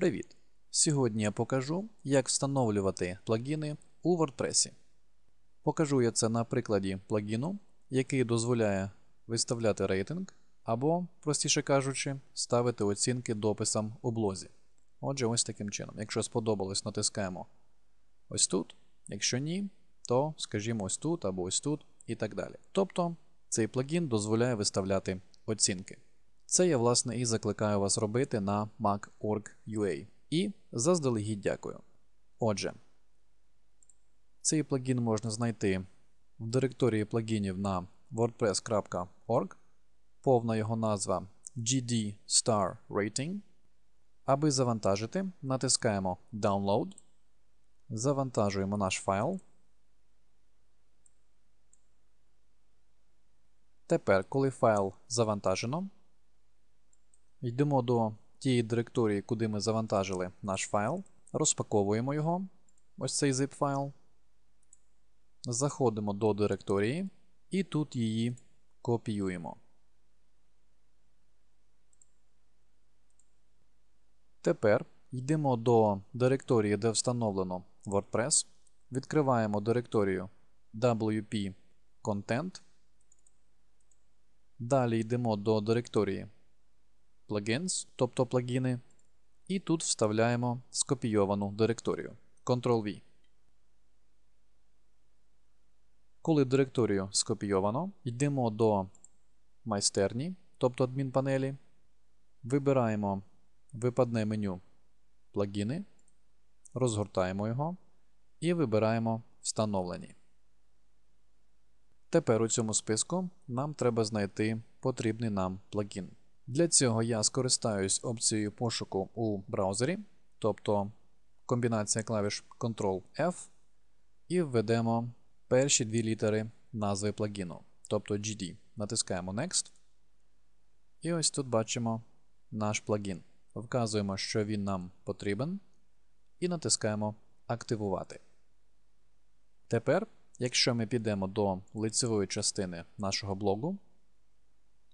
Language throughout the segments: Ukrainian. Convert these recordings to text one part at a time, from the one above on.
Привіт! Сьогодні я покажу, як встановлювати плагіни у WordPress. Покажу я це на прикладі плагіну, який дозволяє виставляти рейтинг або, простіше кажучи, ставити оцінки дописам у блозі. Отже, ось таким чином. Якщо сподобалось, натискаємо ось тут. Якщо ні, то скажімо ось тут або ось тут і так далі. Тобто цей плагін дозволяє виставляти оцінки. Це я, власне, і закликаю вас робити на Mac.org.ua. І заздалегідь дякую. Отже, цей плагін можна знайти в директорії плагінів на wordpress.org. Повна його назва GD Star Rating. Аби завантажити, натискаємо Download. Завантажуємо наш файл. Тепер, коли файл завантажено, йдемо до тієї директорії, куди ми завантажили наш файл, розпаковуємо його, ось цей zip файл. Заходимо до директорії і тут її копіюємо. Тепер йдемо до директорії, де встановлено WordPress. Відкриваємо директорію WP Content. Далі йдемо до директорії Plugins, тобто плагіни. І тут вставляємо скопійовану директорію Ctrl-V. Коли директорію скопійовано, йдемо до майстерні, тобто адмінпанелі. Вибираємо випадне меню плагіни, розгортаємо його і вибираємо Встановлені. Тепер у цьому списку нам треба знайти потрібний нам плагін. Для цього я скористаюсь опцією пошуку у браузері, тобто комбінація клавіш Ctrl-F, і введемо перші дві літери назви плагіну, тобто GD. Натискаємо Next. І ось тут бачимо наш плагін. Вказуємо, що він нам потрібен, і натискаємо Активувати. Тепер, якщо ми підемо до лицевої частини нашого блогу,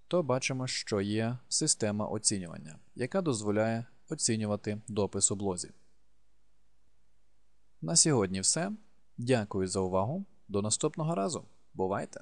то бачимо, що є система оцінювання, яка дозволяє оцінювати допис у блозі. На сьогодні все. Дякую за увагу. До наступного разу. Бувайте!